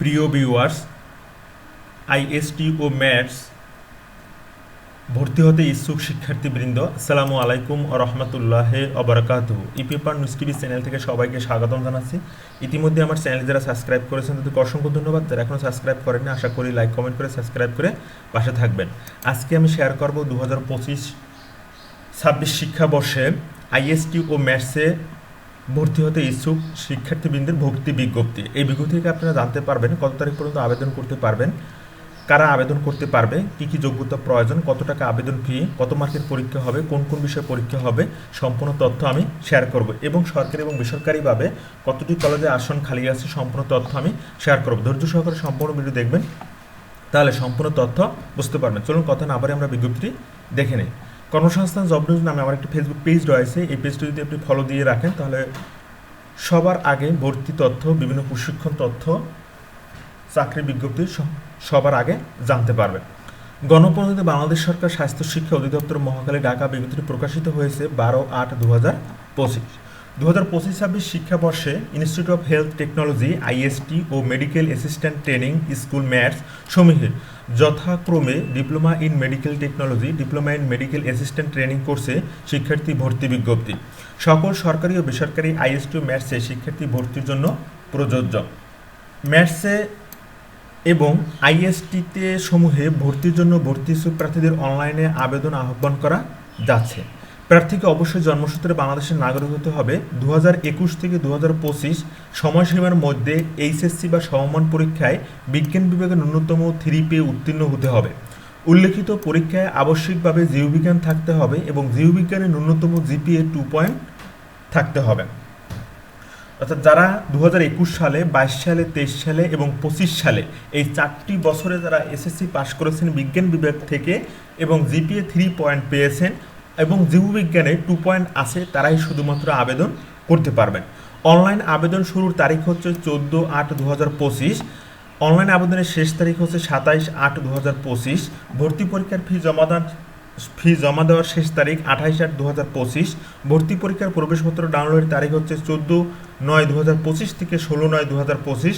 প্রিয় ভিউয়ার্স ও ম্যাথস ভর্তি হতে ইচ্ছুক শিক্ষার্থীবৃন্দ, আসসালামু আলাইকুম ও রহমতুল্লাহ অবরাকাতু e paper news TV channel থেকে সবাইকে স্বাগতম জানাচ্ছি। ইতিমধ্যে আমার চ্যানেল যারা সাবস্ক্রাইব করেছেন, তাদেরকে অসংখ্য ধন্যবাদ। যারা এখনও সাবস্ক্রাইব করেননি, আশা করি লাইক কমেন্ট করে সাবস্ক্রাইব করে পাশে থাকবেন। আজকে আমি শেয়ার করব দু হাজার পঁচিশ ছাব্বিশ শিক্ষাবর্ষে আইএসটি ও ম্যাথসে ভর্তি হতে ইচ্ছুক শিক্ষার্থীবৃন্দের ভর্তি বিজ্ঞপ্তি। এই বিজ্ঞপ্তি থেকে আপনারা জানতে পারবেন কত তারিখ পর্যন্ত আবেদন করতে পারবেন, কারা আবেদন করতে পারবে, কি কি যোগ্যতা প্রয়োজন, কত টাকা আবেদন ফি কত মার্কের পরীক্ষা হবে, কোন কোন বিষয়ে পরীক্ষা হবে, সম্পূর্ণ তথ্য আমি শেয়ার করব এবং সরকারি এবং বেসরকারিভাবে কতটি কলেজে আসন খালি আছে সম্পূর্ণ তথ্য আমি শেয়ার করব। ধৈর্য সহকারে সম্পূর্ণ ভিডিও দেখবেন, তাহলে সম্পূর্ণ তথ্য বুঝতে পারবেন। চলুন কথা না আবার আমরা বিজ্ঞপ্তিটি দেখে নিই। কর্মসংস্থান জব নিউজ নামে আমার একটি ফেসবুক পেজ রয়েছে। এই পেজটি যদি আপনি ফলো দিয়ে রাখেন, তাহলে সবার আগে ভর্তি তথ্য, বিভিন্ন প্রশিক্ষণ তথ্য, চাকরি বিজ্ঞপ্তি সবার আগে জানতে পারবেন। গণপ্রজাতন্ত্রী বাংলাদেশ সরকার স্বাস্থ্য শিক্ষা অধিদপ্তর মহাকালী ঢাকা বিজ্ঞপ্তিটি প্রকাশিত হয়েছে বারো আট দু হাজার পঁচিশ। দু হাজার পঁচিশ ছাব্বিশ শিক্ষাবর্ষে institute of health technology IST O medical assistant training school MATS সমূহে যথাক্রমে diploma in medical technology, diploma in medical assistant training কোর্সে শিক্ষার্থী ভর্তি বিজ্ঞপ্তি। সকল সরকারি ও বেসরকারি আইএসটি ও ম্যাথসে শিক্ষার্থী ভর্তির জন্য প্রযোজ্য। ম্যাটসে এবং আইএসটিতে সমূহে ভর্তির জন্য ভর্তি সুপ্রার্থীদের প্রার্থীদের অনলাইনে আবেদন আহ্বান করা যাচ্ছে। প্রার্থীকে অবশ্যই জন্মসূত্রে বাংলাদেশের নাগরিক হতে হবে। দু থেকে দু পঁচিশ সময়সীমার মধ্যে এইচএসসি বা সমমান পরীক্ষায় বিজ্ঞান বিভাগে ন্যূনতম থ্রি পেয়ে উত্তীর্ণ হতে হবে। উল্লেখিত পরীক্ষায় আবশ্যিকভাবে জীববিজ্ঞান থাকতে হবে এবং জীববিজ্ঞানে ন্যূনতম জিপিএ টু পয়েন্ট থাকতে হবে। অর্থাৎ যারা দু হাজার একুশ সালে, বাইশ সালে, তেইশ সালে এবং পঁচিশ সালে এই চারটি বছরে যারা এসএসসি পাশ করেছেন বিজ্ঞান বিভাগ থেকে এবং জিপিএ থ্রি পয়েন্ট পেয়েছেন এবং জীববিজ্ঞানে টু পয়েন্ট আছে, তারাই শুধুমাত্র আবেদন করতে পারবেন। অনলাইন আবেদন শুরুর তারিখ হচ্ছে চোদ্দ আট দু হাজার পঁচিশ। অনলাইন আবেদনের শেষ তারিখ হচ্ছে সাতাইশ আট দু হাজার পঁচিশ। ভর্তি পরীক্ষার ফি জমা জমাদান ফি জমা দেওয়ার শেষ তারিখ আঠাইশ আট দু হাজার পঁচিশ। ভর্তি পরীক্ষার প্রবেশপত্র ডাউনলোডের তারিখ হচ্ছে চোদ্দ নয় দু হাজার পঁচিশ থেকে ষোলো নয় দু হাজার পঁচিশ।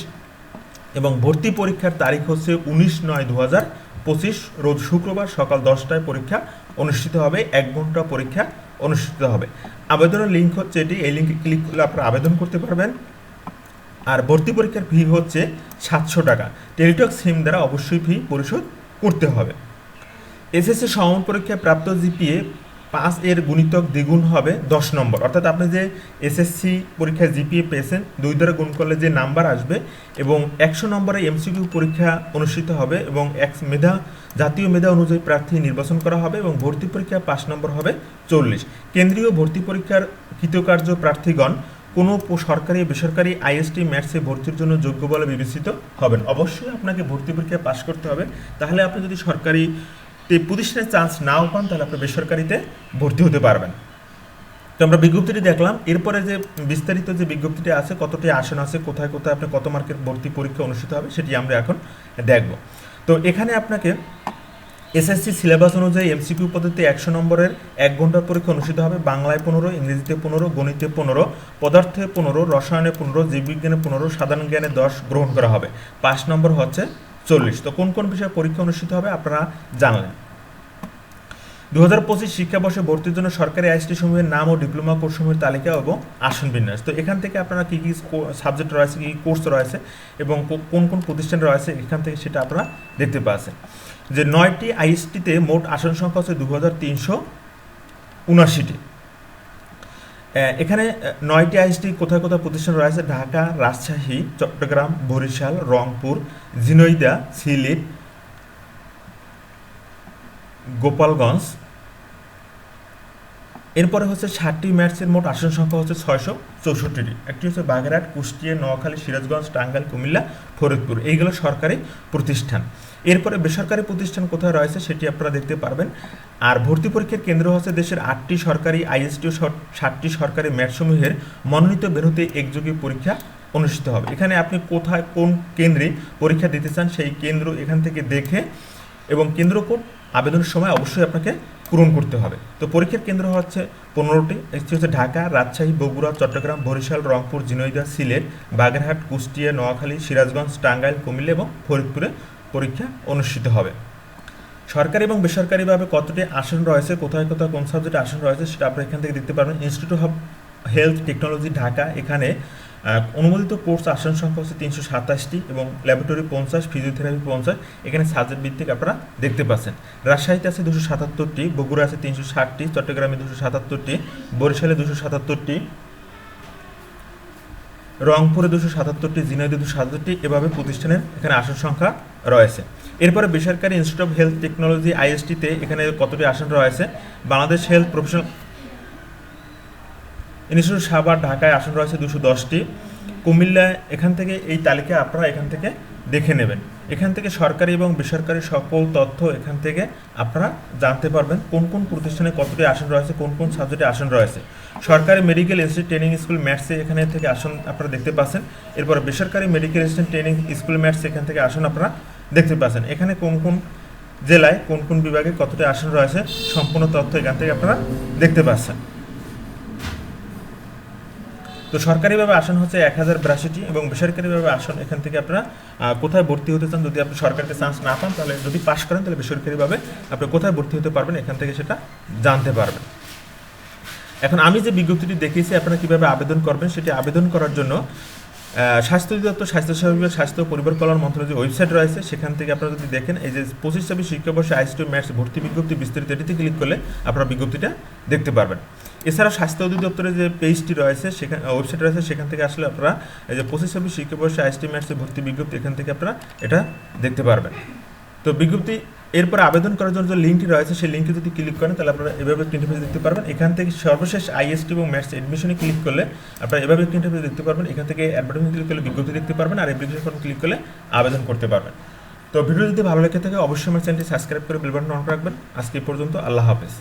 এবং ভর্তি পরীক্ষার তারিখ হচ্ছে উনিশ নয় দু হাজার পঁচিশ। রোজ শুক্রবার সকাল দশটায় পরীক্ষা অনুষ্ঠিত হবে, এক ঘণ্টা পরীক্ষা অনুষ্ঠিত হবে। আবেদনের লিঙ্ক হচ্ছে এটি, এই লিঙ্কে ক্লিক করলে আপনারা আবেদন করতে পারবেন। আর ভর্তি পরীক্ষার ফি হচ্ছে সাতশো টাকা। টেলিটক সিম দ্বারা অবশ্যই ফি পরিশোধ করতে হবে। এসএসসি সমান পরীক্ষায় প্রাপ্ত জিপিএ পাঁচ এর গুণিতক দ্বিগুণ হবে দশ নম্বর। অর্থাৎ আপনি যে এসএসসি পরীক্ষায় জিপিএ পেয়েছেন, দুই দ্বারা গুণ করলে যে নাম্বার আসবে এবং একশো নম্বরে এমসিকিউ পরীক্ষা অনুষ্ঠিত হবে এবং এক মেধা, জাতীয় মেধা অনুযায়ী প্রার্থী নির্বাচন করা হবে এবং ভর্তি পরীক্ষায় পাঁচ নম্বর হবে চল্লিশ। কেন্দ্রীয় ভর্তি পরীক্ষার কৃতকার্য প্রার্থীগণ কোনো সরকারি বেসরকারি আইএসটি ম্যাথসে ভর্তির জন্য যোগ্য বলে বিবেচিত হবেন। অবশ্যই আপনাকে ভর্তি পরীক্ষায় পাশ করতে হবে। তাহলে আপনি যদি সরকারি তে প্রতিষ্ঠানে চান্স নাও পান, তাহলে আপনি বেসরকারিতে ভর্তি হতে পারবেন। তো আমরা বিজ্ঞপ্তিটি দেখলাম। এরপরে যে বিস্তারিত যে বিজ্ঞপ্তিটি আছে, কতটি আসন আছে, কোথায় কোথায় আপনি কত মার্কের ভর্তি পরীক্ষা অনুষ্ঠিত হবে, সেটি আমরা এখন দেখব। তো এখানে আপনাকে এসএসসি সিলেবাস অনুযায়ী এমসিকিউ পদ্ধতি একশো নম্বরের এক ঘণ্টার পরীক্ষা অনুষ্ঠিত হবে। বাংলায় পনেরো, ইংরেজিতে পনেরো, গণিতে পনেরো, পদার্থে পনেরো, রসায়নে পনেরো, জীববিজ্ঞানে পনেরো, সাধারণ জ্ঞানে দশ গ্রহণ করা হবে। পাঁচ নম্বর হচ্ছে চল্লিশ। তো কোন কোন বিষয়ে পরীক্ষা অনুষ্ঠিত হবে আপনারা জানলেন। দু হাজার পঁচিশ শিক্ষাবর্ষে ভর্তির জন্য সরকারি আইসটি সমূহের নাম ও ডিপ্লোমা কোর্সসমূহের তালিকা এবং আসন বিন্যাস। তো এখান থেকে আপনারা কী কী সাবজেক্ট রয়েছে, কী কোর্স রয়েছে এবং কোন কোন প্রতিষ্ঠান রয়েছে, এখান থেকে সেটা আপনারা দেখতে পাচ্ছেন। যে নয়টি আইএসটিতে মোট আসন সংখ্যা হচ্ছে দু হাজার তিনশো উনাশিটি এখানে নয়টি আইএসটি কোথায় কোথায় প্রতিষ্ঠান রয়েছে? ঢাকা, রাজশাহী, চট্টগ্রাম, বরিশাল, রংপুর ঝিনইদা সিলেট, গোপালগঞ্জ এরপরে হচ্ছে ষাটটি ম্যাচের মোট আসন সংখ্যা হচ্ছে ছয়শো চৌষট্টিটি। একটি হচ্ছে বাগেরহাট, কুষ্টিয়া, নোয়াখালী, সিরাজগঞ্জ, টাঙ্গাইল, কুমিল্লা, ফরিদপুর। এইগুলো সরকারি প্রতিষ্ঠান। এরপরে বেসরকারি প্রতিষ্ঠান কোথায় রয়েছে সেটি আপনারা দেখতে পারবেন। আর ভর্তি পরীক্ষার কেন্দ্র হচ্ছে দেশের আটটি সরকারি আইএসটি ষাটটি সরকারি ম্যাটসমূহের মনোনীত বেরোতে একযোগে পরীক্ষা অনুষ্ঠিত হবে। এখানে আপনি কোথায়, কোন কেন্দ্রে পরীক্ষা দিতে চান সেই কেন্দ্র এখান থেকে দেখে এবং কেন্দ্র কোড আবেদনের সময় অবশ্যই আপনাকে পূরণ করতে হবে। তো পরীক্ষার কেন্দ্র হচ্ছে পনেরোটি। একটি হচ্ছে ঢাকা, রাজশাহী, বগুড়া, চট্টগ্রাম, বরিশাল, রংপুর ঝিনাইদহ সিলেট, বাগেরহাট, কুষ্টিয়া, নোয়াখালী, সিরাজগঞ্জ, টাঙ্গাইল, কুমিল্লা এবং ফরিদপুরে পরীক্ষা অনুষ্ঠিত হবে। সরকারি এবং বেসরকারিভাবে কতটি আসন রয়েছে, কোথায় কোথায় কোন সাবজেক্টে আসন রয়েছে সেটা আপনারা এখান থেকে দেখতে পারবেন। Institute of health technology Dhaka. এখানে অনুমোদিত কোর্স আসন সংখ্যা হচ্ছে তিনশো সাতাশটি এবং ল্যাবরেটরি পঞ্চাশ ফিজিওথেরাপি পঞ্চাশ, এখানে সাবজেক্ট ভিত্তিক আপনারা দেখতে পাচ্ছেন। রাজশাহীতে আছে দুশো সাতাত্তরটি বগুড়া আছে তিনশো ষাটটি, চট্টগ্রামে দুশো সাতাত্তরটি, বরিশালে দুশো সাতাত্তরটি, রংপুরে দুশো সাতাত্তরটি জিনাইদে দুশো সাতাত্তরটি, এভাবে প্রতিষ্ঠানের এখানে আসন সংখ্যা রয়েছে। এরপরে বেসরকারি ইনস্টিটিউট অফ হেলথ টেকনোলজি আইএসটিতে এখানে কতটি আসন রয়েছে? Bangladesh health professional institute Savar ঢাকায় আসন রয়েছে দুশো দশটি। কুমিল্লা এখান থেকে এই তালিকা আপনারা এখান থেকে দেখে নেবেন। এখান থেকে সরকারি এবং বেসরকারি সকল তথ্য এখান থেকে আপনারা জানতে পারবেন কোন কোন প্রতিষ্ঠানে কতটি আসন রয়েছে, কোন কোন সাবজেক্টে আসন রয়েছে। সরকারি মেডিকেল ইনস্টিটিউট ট্রেনিং স্কুল ম্যাথসে এখানে থেকে আসন আপনারা দেখতে পাচ্ছেন। এরপর বেসরকারি medical institute training school MATS এখান থেকে আসন আপনারা দেখতে পাচ্ছেন। এখানে কোন কোন জেলায় কোন কোন বিভাগে কতটি আসন রয়েছে, সম্পূর্ণ তথ্য এখান থেকে আপনারা দেখতে পাচ্ছেন। তো সরকারিভাবে আসন হচ্ছে এক হাজার বিরাশিটি এবং বেসরকারিভাবে আসন এখান থেকে আপনারা কোথায় ভর্তি হতে চান যদি আপনি সরকারিতে চান্স না পান, তাহলে যদি পাশ করেন, তাহলে বেসরকারিভাবে আপনি কোথায় ভর্তি হতে পারবেন, এখান থেকে সেটা জানতে পারবেন। এখন আমি যে বিজ্ঞপ্তিটি দেখিয়েছি, আপনারা কীভাবে আবেদন করবেন, সেটি আবেদন করার জন্য স্বাস্থ্য অধিদপ্তর স্বাস্থ্যসেবা বিভাগ স্বাস্থ্য পরিবার কল্যাণ মন্ত্রণালয়ের যে ওয়েবসাইট রয়েছে, সেখান থেকে আপনারা যদি দেখেন, এই যে পঁচিশ, ছাব্বিশ শিক্ষাবর্ষে আইসিটি ম্যাথস ভর্তি বিজ্ঞপ্তি বিস্তারিত এটিতে ক্লিক করলে আপনারা বিজ্ঞপ্তিটা দেখতে পারবেন। এছাড়া স্বাস্থ্য অধিদপ্তরের যে পেজটি রয়েছে, সেখানে ওয়েবসাইট রয়েছে, সেখান থেকে আসলে আপনারা এই যে পঁচিশ ছাব্বিশ শিক্ষাবর্ষে আইসিটি ম্যাথসে ভর্তি বিজ্ঞপ্তি, এখান থেকে আপনারা এটা দেখতে পারবেন। তো বিজ্ঞপ্তি এরপর আবেদন করার জন্য যে লিঙ্কটি রয়েছে, সেই লিঙ্কে যদি ক্লিক করেন, তাহলে আপনারা এভাবে একটি ইন্টারফেস দেখতে পারবেন। এখান থেকে সর্বশেষ আইএসটি এবং ম্যাথস এডমিশনে ক্লিক করলে আপনারা এভাবে একটি ইন্টারফেস দেখতে পারবেন। এখান থেকে অ্যাডভার্টাইজমেন্ট ক্লিক করলে বিজ্ঞপ্তি দেখতে পারবেন আর অ্যাপ্লিকেশন ক্লিক করলে আবেদন করতে পারবেন। তো ভিডিও যদি ভালো লেগে থাকে, অবশ্যই আমার চ্যানেলটি সাবস্ক্রাইব করে বেল বাটন অন রাখবেন। আজকে পর্যন্ত আল্লাহ হাফেজ।